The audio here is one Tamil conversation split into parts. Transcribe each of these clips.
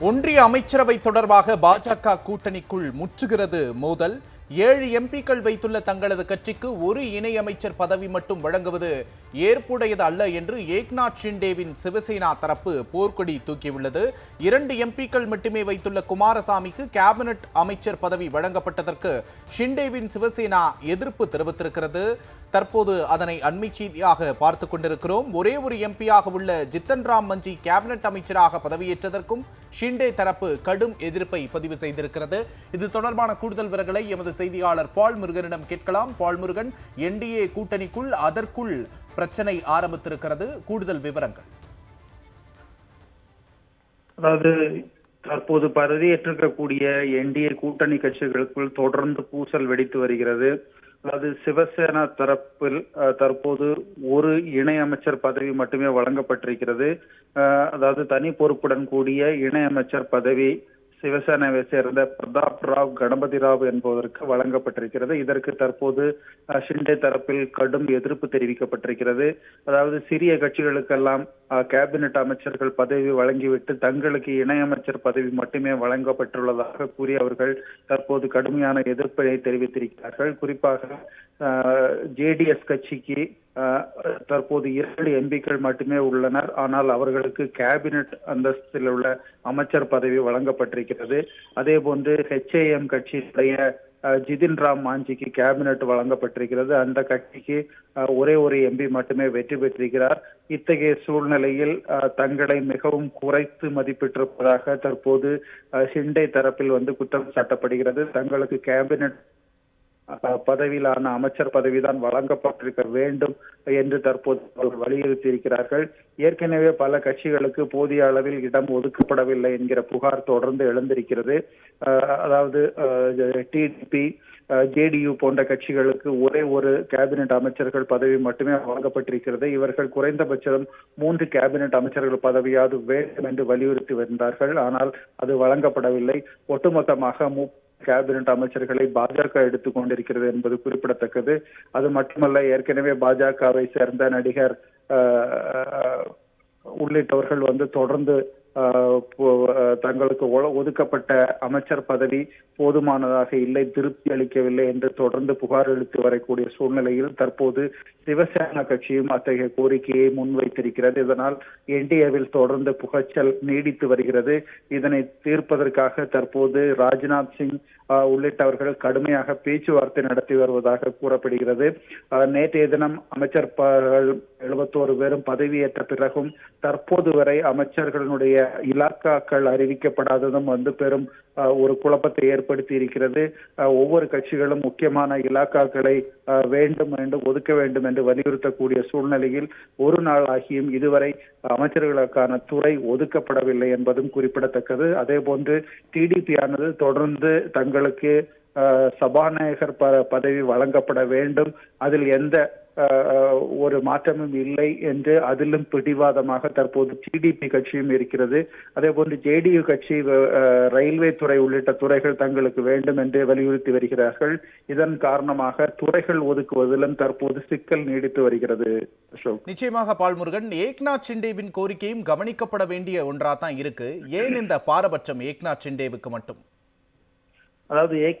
ஒன்றிய அமைச்சரவை தொடர்பாக பாஜக கூட்டணிக்குள் முற்றுகிறது மோதல். ஏழு எம்பிக்கள் வைத்துள்ள தங்களது கட்சிக்கு ஒரு இணையமைச்சர் பதவி மட்டும் வழங்குவது ஏற்புடையது அல்ல என்று ஏக்நாத் ஷிண்டேவின் சிவசேனா தரப்பு போர்க்கொடி தூக்கியுள்ளது. இரண்டு எம்பிக்கள் மட்டுமே வைத்துள்ள குமாரசாமிக்கு கேபினட் அமைச்சர் பதவி வழங்கப்பட்டதற்கு ஷிண்டேவின் சிவசேனா எதிர்ப்பு தெரிவித்திருக்கிறது. தற்போது அதனை அண்மை செய்தியாக பார்த்துக் கொண்டிருக்கிறோம். ஒரே ஒரு எம்பியாக உள்ள ஜித்தன் ராம் மஞ்சி கேபினட் அமைச்சராக பதவியேற்றதற்கும் ஷிண்டே தரப்பு கடும் எதிர்ப்பை பதிவு செய்திருக்கிறது. இது தொடர்பான கூடுதல் விவரங்களை எமது செய்தியாளர் பால் முருகனிடம் கேட்கலாம் பால் முருகன் என்டிஏ கூட்டணிக்குள் அதற்குள் பிரச்சனை ஆரம்பித்திருக்கிறது. கூடுதல் விவரங்கள். அதாவது தற்போது பதவியேற்றிருக்கக்கூடிய என்டிஏ கூட்டணி கட்சிகளுக்குள் தொடர்ந்து பூசல் வெடித்து வருகிறது. அதாவது சிவசேனா தரப்பில் தற்போது ஒரு இணை அமைச்சர் பதவி மட்டுமே வழங்கப்பட்டிருக்கிறது. அதாவது தனி பொறுப்புடன் கூடிய இணை அமைச்சர் பதவி சிவசேனாவை சேர்ந்த பிரதாப் ராவ் கணபதி ராவ் என்பவருக்கு வழங்கப்பட்டிருக்கிறது. இதற்கு தற்போது ஷிண்டே தரப்பில் கடும் எதிர்ப்பு தெரிவிக்கப்பட்டிருக்கிறது. அதாவது சிறிய கட்சிகளுக்கெல்லாம் கேபினெட் அமைச்சர்கள் பதவி வழங்கிவிட்டு தங்களுக்கு இணையமைச்சர் பதவி மட்டுமே வழங்கப்பட்டுள்ளதாக கூறி அவர்கள் தற்போது கடுமையான எதிர்ப்பை தெரிவித்திருக்கிறார்கள். குறிப்பாக ஜேடிஎஸ் கட்சிக்கு தற்போது இரண்டு எம்பிக்கள் மட்டுமே உள்ளனர். ஆனால் அவர்களுக்கு கேபினட் அந்தஸ்தில் உள்ள அமைச்சர் பதவி வழங்கப்பட்டிருக்கிறது. அதே போன்று ஹெச்ஏஎம் கட்சியினுடைய ஜிதின் ராம் மாஞ்சிக்கு கேபினெட் வழங்கப்பட்டிருக்கிறது. அந்த கட்சிக்கு ஒரே ஒரு எம்பி மட்டுமே வெற்றி பெற்றிருக்கிறார். இத்தகைய சூழ்நிலையில் தங்களை மிகவும் குறைத்து மதிப்பிட்டிருப்பதாக தற்போது ஹிண்டே ஷிண்டே தரப்பில் வந்து குற்றம் சாட்டப்படுகிறது. தங்களுக்கு கேபினட் பதவியிலான அமைச்சர் பதவிதான் வழங்கப்பட்டிருக்க வேண்டும் என்று தற்போது அவர்கள் வலியுறுத்தி இருக்கிறார்கள் ஏற்கனவே பல கட்சிகளுக்கு போதிய அளவில் இடம் ஒதுக்கப்படவில்லை என்கிற புகார் தொடர்ந்து எழுந்திருக்கிறது. அதாவது டிடிபி ஜேடியு போன்ற கட்சிகளுக்கு ஒரே ஒரு கேபினெட் அமைச்சர்கள் பதவி மட்டுமே வழங்கப்பட்டிருக்கிறது. இவர்கள் குறைந்தபட்சம் மூன்று கேபினெட் அமைச்சர்கள் பதவியாவது வேண்டும் என்று வலியுறுத்தி வந்தார்கள். ஆனால் அது வழங்கப்படவில்லை. ஒட்டுமொத்தமாக மு கேபினெட் அமைச்சர்களை பாஜக எடுத்துக் கொண்டிருக்கிறது என்பது குறிப்பிடத்தக்கது. அது மட்டுமல்ல ஏற்கனவே பாஜகவை சேர்ந்த நடிகர் உள்ளிட்டவர்கள் வந்து தொடர்ந்து தங்களுக்கு ஒதுக்கப்பட்ட அமைச்சர் பதவி போதுமானதாக இல்லை திருப்தி அளிக்கவில்லை என்று தொடர்ந்து புகார் அளித்து வரக்கூடிய சூழ்நிலையில் தற்போது சிவசேனா கட்சியும் அத்தகைய கோரிக்கையை முன்வைத்திருக்கிறது. இதனால் என்டிஏவில் தொடர்ந்து புகைச்சல் நீடித்து வருகிறது. இதனை தீர்ப்பதற்காக தற்போது ராஜ்நாத் சிங் உள்ளிட்டவர்கள் கடுமையாக பேச்சுவார்த்தை நடத்தி வருவதாக கூறப்படுகிறது. நேற்றைய தினம் அமைச்சர் எழுபத்தோரு பேரும் பதவியேற்ற பிறகும் தற்போது வரை அமைச்சர்களுடைய இலாக்காக்கள் அறிவிக்கப்படாததும் வந்து பெரும் ஒரு குழப்பத்தை ஏற்படுத்தி இருக்கிறது. ஒவ்வொரு கட்சிகளும் முக்கியமான இலாக்காக்களை வேண்டும் என்று ஒதுக்க வேண்டும் என்று வலியுறுத்தக்கூடிய சூழ்நிலையில் ஒரு நாள் ஆகியும் இதுவரை அமைச்சர்களுக்கான துறை ஒதுக்கப்படவில்லை என்பதும் குறிப்பிடத்தக்கது. அதே போன்று டிடிபி ஆனது தொடர்ந்து தங்களுக்கு சபாநாயகர் ப பதவி வழங்கப்பட வேண்டும். அதில் எந்த ஒரு மாற்றமும் இல்லை என்று அதிலும் பிடிவாதமாக தற்போது டிடிபி கட்சியும் இருக்கிறது. அதே போன்று ஜேடியு கட்சி ரயில்வே துறை உள்ளிட்ட துறைகள் தங்களுக்கு வேண்டும் என்று வலியுறுத்தி வருகிறார்கள். இதன் காரணமாக துறைகள் ஒதுக்குவதிலும் தற்போது சிக்கல் நீடித்து வருகிறது அசோக். நிச்சயமாக பால்முருகன் ஏக்நாத் ஷிண்டேவின் கோரிக்கையும் கவனிக்கப்பட வேண்டிய ஒன்றா தான் இருக்கு. ஏன் இந்த பாரபட்சம் ஏக்நாத் ஷிண்டேவுக்கு மட்டும்? அதாவது ஏக்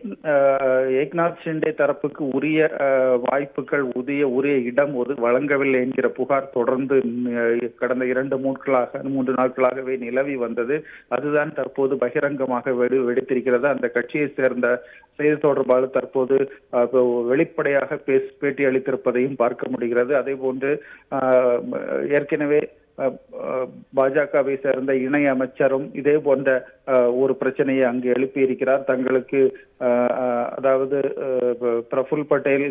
ஏக்நாத் ஷிண்டே தரப்புக்கு உரிய அஹ், வாய்ப்புகள் உரிய உரிய இடம் ஒரு வழங்கவில்லை என்கிற புகார் தொடர்ந்து கடந்த இரண்டு மூட்களாக மூன்று நாட்களாகவே நிலவி வந்தது. அதுதான் தற்போது பகிரங்கமாக வெடி வெடித்திருக்கிறது. அந்த கட்சியை சேர்ந்த செய்தி தொடர்பாளர் தற்போது வெளிப்படையாக பேசி பேட்டி அளித்திருப்பதையும் பார்க்க முடிகிறது. அதே போன்று ஏற்கனவே பாஜகவை சேர்ந்த இணை அமைச்சரும் இதே போன்ற ஒரு பிரச்சனையை அங்கு எழுப்பியிருக்கிறார். தங்களுக்கு அதாவது பிரஃபுல் பட்டேல்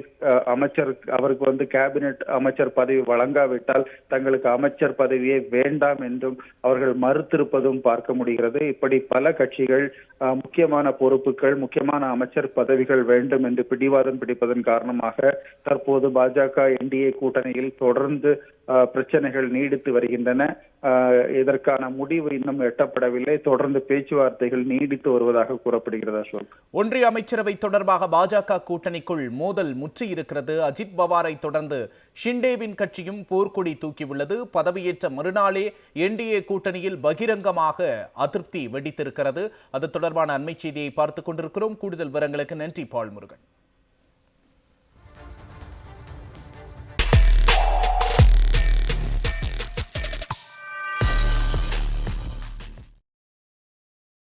அமைச்சர் அவருக்கு வந்து கேபினெட் அமைச்சர் பதவி வழங்காவிட்டால் தங்களுக்கு அமைச்சர் பதவியே வேண்டாம் என்றும் அவர்கள் மறுத்திருப்பதும் பார்க்க முடிகிறது. இப்படி பல கட்சிகள் அஹ், முக்கியமான பொறுப்புகள் முக்கியமான அமைச்சர் பதவிகள் வேண்டும் என்று பிடிவாதம் பிடிப்பதன் காரணமாக தற்போது பாஜக என்டிஏ கூட்டணியில் தொடர்ந்து அஹ், பிரச்சனைகள் நீடித்து வருகின்றன இதற்கான முடிவு இன்னும் எட்டப்படவில்லை. தொடர்ந்து பேச்சுவார்த்தைகள் நீடித்து வருவதாக கூறப்படுகிறது அசோக். ஒன்றிய அமைச்சரவை தொடர்பாக பாஜக கூட்டணிக்குள் மோதல் முற்றியிருக்கிறது. அஜித் பவாரை தொடர்ந்து ஷிண்டேவின் கட்சியும் போர்க்கொடி தூக்கியுள்ளது. பதவியேற்ற மறுநாளே என்டிஏ கூட்டணியில் பகிரங்கமாக அதிருப்தி வெடித்திருக்கிறது. அது தொடர்பான அண்மை செய்தியை பார்த்துக் கொண்டிருக்கிறோம். கூடுதல் விவரங்களுக்கு நன்றி பால் முருகன்